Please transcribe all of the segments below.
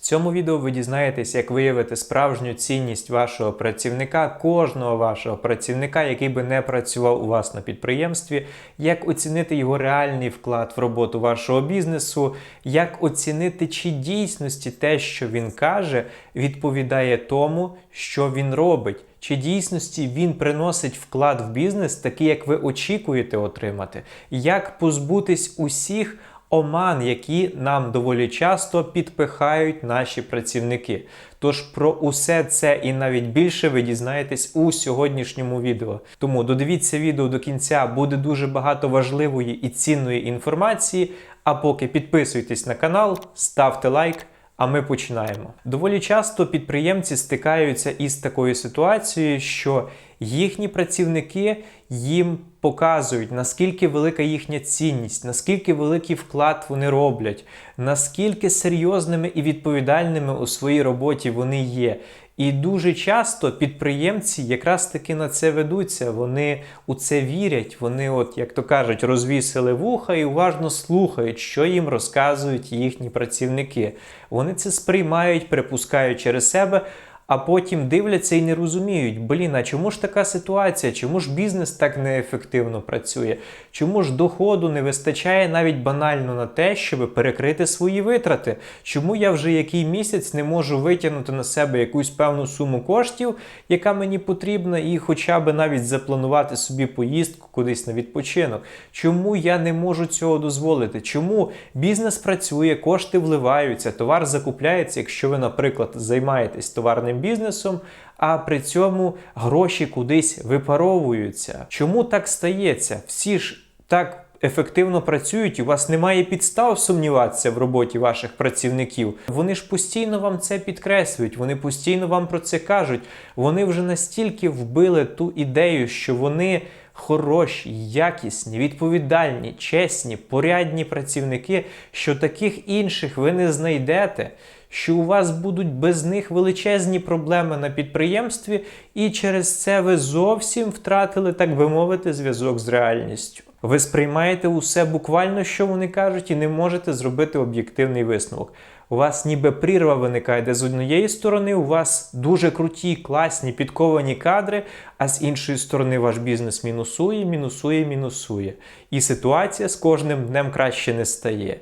цьому відео ви дізнаєтесь, як виявити справжню цінність вашого працівника, кожного вашого працівника, який би не працював у вас на підприємстві, як оцінити його реальний вклад в роботу вашого бізнесу, як оцінити, чи дійсності те, що він каже, відповідає тому, що він робить. Чи дійсності він приносить вклад в бізнес, такий, як ви очікуєте отримати? Як позбутись усіх оман, які нам доволі часто підпихають наші працівники? Тож про усе це і навіть більше ви дізнаєтесь у сьогоднішньому відео. Тому додивіться відео до кінця, буде дуже багато важливої і цінної інформації. А поки підписуйтесь на канал, ставте лайк. А ми починаємо. Доволі часто підприємці стикаються із такою ситуацією, що їхні працівники їм показують, наскільки велика їхня цінність, наскільки великий вклад вони роблять, наскільки серйозними і відповідальними у своїй роботі вони є. І дуже часто підприємці якраз таки на це ведуться, вони у це вірять, вони, от, як то кажуть, розвісили вуха і уважно слухають, що їм розказують їхні працівники. Вони це сприймають, припускають через себе. А потім дивляться і не розуміють, блін, а чому ж така ситуація? Чому ж бізнес так неефективно працює? Чому ж доходу не вистачає навіть банально на те, щоб перекрити свої витрати? Чому я вже який місяць не можу витягнути на себе якусь певну суму коштів, яка мені потрібна, і хоча б навіть запланувати собі поїздку кудись на відпочинок? Чому я не можу цього дозволити? Чому бізнес працює, кошти вливаються, товар закупляється, якщо ви, наприклад, займаєтесь товарним бізнесом, а при цьому гроші кудись випаровуються. Чому так стається? Всі ж так. Ефективно працюють, у вас немає підстав сумніватися в роботі ваших працівників. Вони ж постійно вам це підкреслюють, вони постійно вам про це кажуть. Вони вже настільки вбили ту ідею, що вони хороші, якісні, відповідальні, чесні, порядні працівники, що таких інших ви не знайдете що у вас будуть без них величезні проблеми на підприємстві, і через це ви зовсім втратили, так би мовити, зв'язок з реальністю. Ви сприймаєте усе буквально, що вони кажуть, і не можете зробити об'єктивний висновок. У вас ніби прірва виникає, де з однієї сторони у вас дуже круті, класні, підковані кадри, а з іншої сторони ваш бізнес мінусує, мінусує, мінусує. І ситуація з кожним днем краще не стає.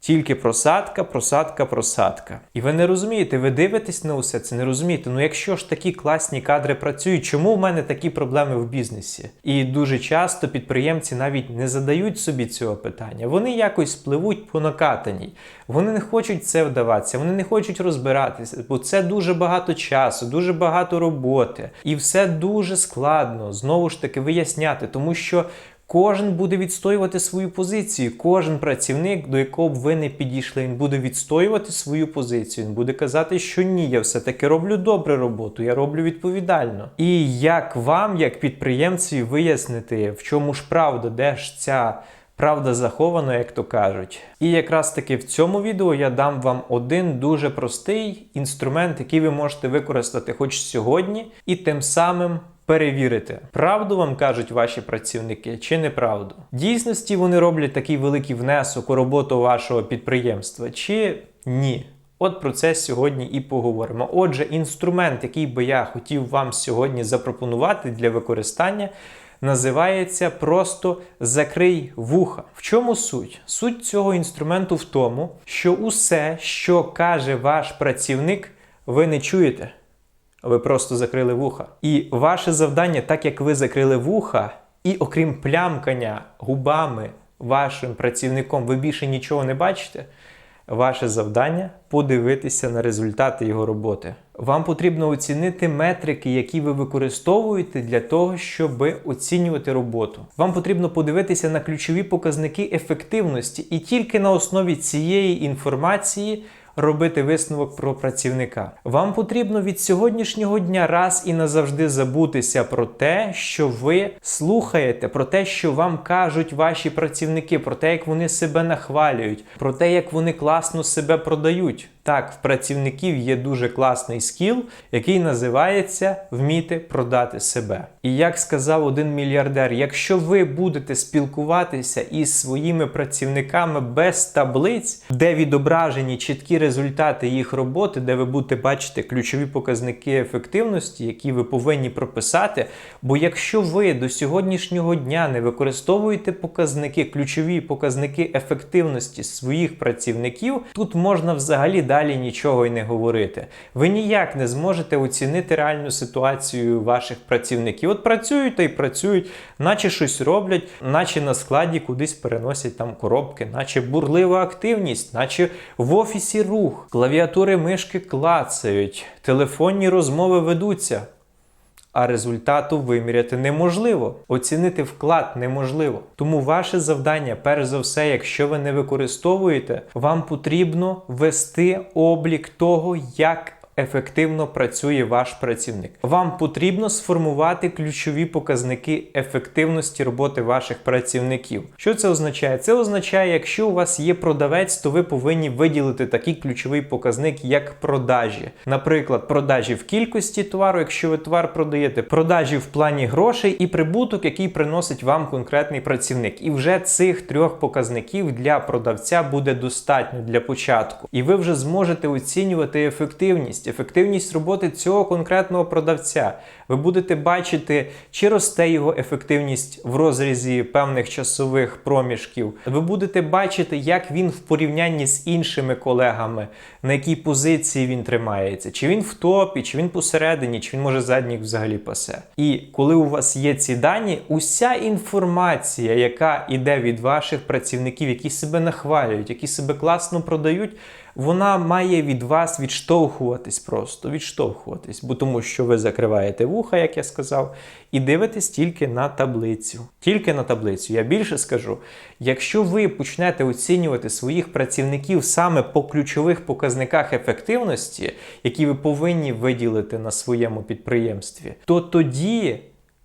Тільки просадка, просадка, просадка. І ви не розумієте, ви дивитесь на усе це, не розумієте. Ну якщо ж такі класні кадри працюють, чому в мене такі проблеми в бізнесі? І дуже часто підприємці навіть не задають собі цього питання. Вони якось пливуть по накатаній. Вони не хочуть це вдаватися, вони не хочуть розбиратися, бо це дуже багато часу, дуже багато роботи. І все дуже складно знову ж таки виясняти, тому що. Кожен буде відстоювати свою позицію. Кожен працівник, до якого б ви не підійшли, він буде відстоювати свою позицію. Він буде казати, що ні, я все-таки роблю добре роботу, я роблю відповідально. І як вам, як підприємцю, вияснити, в чому ж правда, де ж ця. Правда захована, як то кажуть. І якраз таки в цьому відео я дам вам один дуже простий інструмент, який ви можете використати хоч сьогодні, і тим самим перевірити, правду вам кажуть ваші працівники чи неправду. Дійсності вони роблять такий великий внесок у роботу вашого підприємства, чи ні. От про це сьогодні і поговоримо. Отже, інструмент, який би я хотів вам сьогодні запропонувати для використання, називається просто закрий вуха. В чому суть? Суть цього інструменту в тому, що усе, що каже ваш працівник, ви не чуєте. Ви просто закрили вуха. І ваше завдання, так як ви закрили вуха, і окрім плямкання губами вашим працівником, ви більше нічого не бачите. Ваше завдання подивитися на результати його роботи. Вам потрібно оцінити метрики, які ви використовуєте для того, щоб оцінювати роботу. Вам потрібно подивитися на ключові показники ефективності, і тільки на основі цієї інформації робити висновок про працівника. Вам потрібно від сьогоднішнього дня раз і назавжди забутися про те, що ви слухаєте, про те, що вам кажуть ваші працівники, про те, як вони себе нахвалюють, про те, як вони класно себе продають. Так, в працівників є дуже класний скіл, який називається вміти продати себе. І як сказав один мільярдер, якщо ви будете спілкуватися із своїми працівниками без таблиць, де відображені чіткі результати, результати їх роботи, де ви будете бачити ключові показники ефективності, які ви повинні прописати. Бо якщо ви до сьогоднішнього дня не використовуєте показники, ключові показники ефективності своїх працівників, тут можна взагалі далі нічого й не говорити. Ви ніяк не зможете оцінити реальну ситуацію ваших працівників. От працюють та й працюють, наче щось роблять, наче на складі кудись переносять там коробки, наче бурлива активність, наче в офісі рух, клавіатури мишки клацають, телефонні розмови ведуться. А результату виміряти неможливо, оцінити вклад неможливо. Тому ваше завдання, перш за все, якщо ви не використовуєте, вам потрібно вести облік того, як ефективно працює ваш працівник. Вам потрібно сформувати ключові показники ефективності роботи ваших працівників. Що це означає? Це означає, якщо у вас є продавець, то ви повинні виділити такий ключовий показник, як продажі. Наприклад, продажі в кількості товару, якщо ви товар продаєте, продажі в плані грошей і прибуток, який приносить вам конкретний працівник. І вже цих трьох показників для продавця буде достатньо для початку. І ви вже зможете оцінювати ефективність ефективність роботи цього конкретного продавця. Ви будете бачити, чи росте його ефективність в розрізі певних часових проміжків. Ви будете бачити, як він в порівнянні з іншими колегами, на якій позиції він тримається, чи він в топі, чи він посередині, чи він може задніх взагалі пасе. І коли у вас є ці дані, уся інформація, яка йде від ваших працівників, які себе нахвалюють, які себе класно продають вона має від вас відштовхуватись просто, відштовхуватись, бо тому що ви закриваєте вуха, як я сказав, і дивитесь тільки на таблицю. Тільки на таблицю. Я більше скажу, якщо ви почнете оцінювати своїх працівників саме по ключових показниках ефективності, які ви повинні виділити на своєму підприємстві, то тоді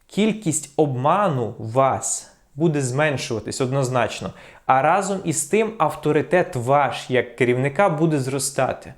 кількість обману вас буде зменшуватись однозначно. А разом із тим авторитет ваш як керівника буде зростати.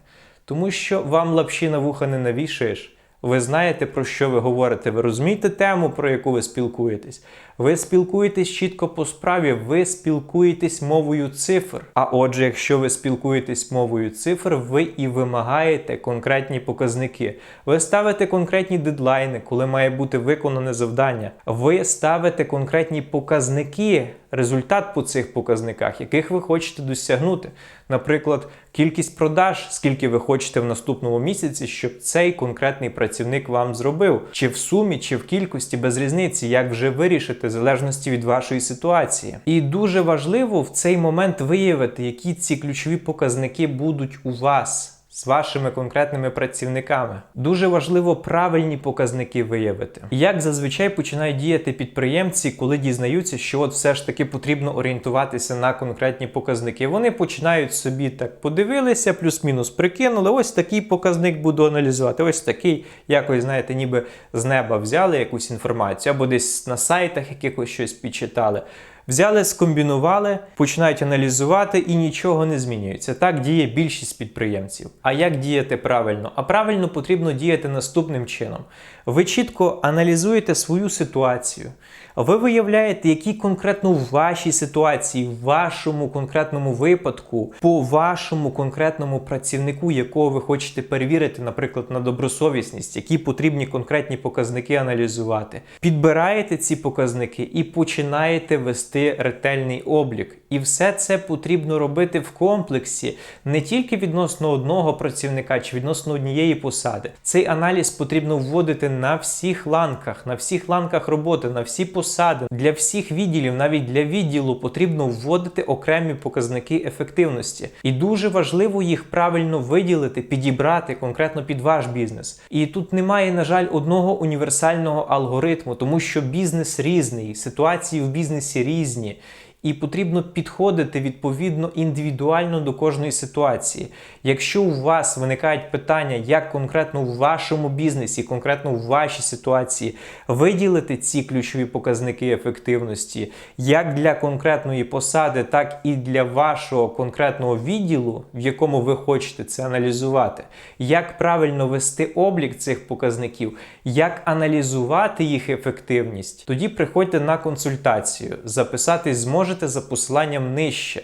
Тому що вам лапші на вуха не навішаєш. Ви знаєте, про що ви говорите, ви розумієте тему, про яку ви спілкуєтесь. Ви спілкуєтесь чітко по справі, ви спілкуєтесь мовою цифр. А отже, якщо ви спілкуєтесь мовою цифр, ви і вимагаєте конкретні показники. Ви ставите конкретні дедлайни, коли має бути виконане завдання. Ви ставите конкретні показники, результат по цих показниках, яких ви хочете досягнути. Наприклад, кількість продаж, скільки ви хочете в наступному місяці, щоб цей конкретний працівник вам зробив, чи в сумі, чи в кількості без різниці, як вже вирішити в залежності від вашої ситуації. І дуже важливо в цей момент виявити, які ці ключові показники будуть у вас з вашими конкретними працівниками. Дуже важливо правильні показники виявити. Як зазвичай починають діяти підприємці, коли дізнаються, що от все ж таки потрібно орієнтуватися на конкретні показники. Вони починають собі так подивилися, плюс-мінус прикинули. Ось такий показник буду аналізувати. Ось такий, якось, знаєте, ніби з неба взяли якусь інформацію, або десь на сайтах якихось щось підчитали. Взяли, скомбінували, починають аналізувати і нічого не змінюється. Так діє більшість підприємців. А як діяти правильно? А правильно потрібно діяти наступним чином. Ви чітко аналізуєте свою ситуацію. Ви виявляєте, які конкретно в вашій ситуації, в вашому конкретному випадку, по вашому конкретному працівнику, якого ви хочете перевірити, наприклад, на добросовісність, які потрібні конкретні показники аналізувати. Підбираєте ці показники і починаєте вести ретельний облік. І все це потрібно робити в комплексі, не тільки відносно одного працівника чи відносно однієї посади. Цей аналіз потрібно вводити на всіх ланках, на всіх ланках роботи, на всі посади. Для всіх відділів, навіть для відділу, потрібно вводити окремі показники ефективності. І дуже важливо їх правильно виділити, підібрати конкретно під ваш бізнес. І тут немає, на жаль, одного універсального алгоритму, тому що бізнес різний, ситуації в бізнесі різні і потрібно підходити відповідно індивідуально до кожної ситуації. Якщо у вас виникають питання, як конкретно в вашому бізнесі, конкретно в вашій ситуації виділити ці ключові показники ефективності, як для конкретної посади, так і для вашого конкретного відділу, в якому ви хочете це аналізувати, як правильно вести облік цих показників, як аналізувати їх ефективність, тоді приходьте на консультацію, записатись зможете за посиланням нижче.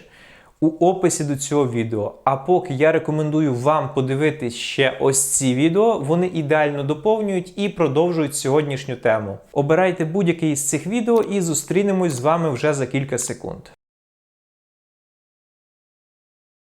у описі до цього відео. А поки я рекомендую вам подивитись ще ось ці відео, вони ідеально доповнюють і продовжують сьогоднішню тему. Обирайте будь-який із цих відео і зустрінемось з вами вже за кілька секунд.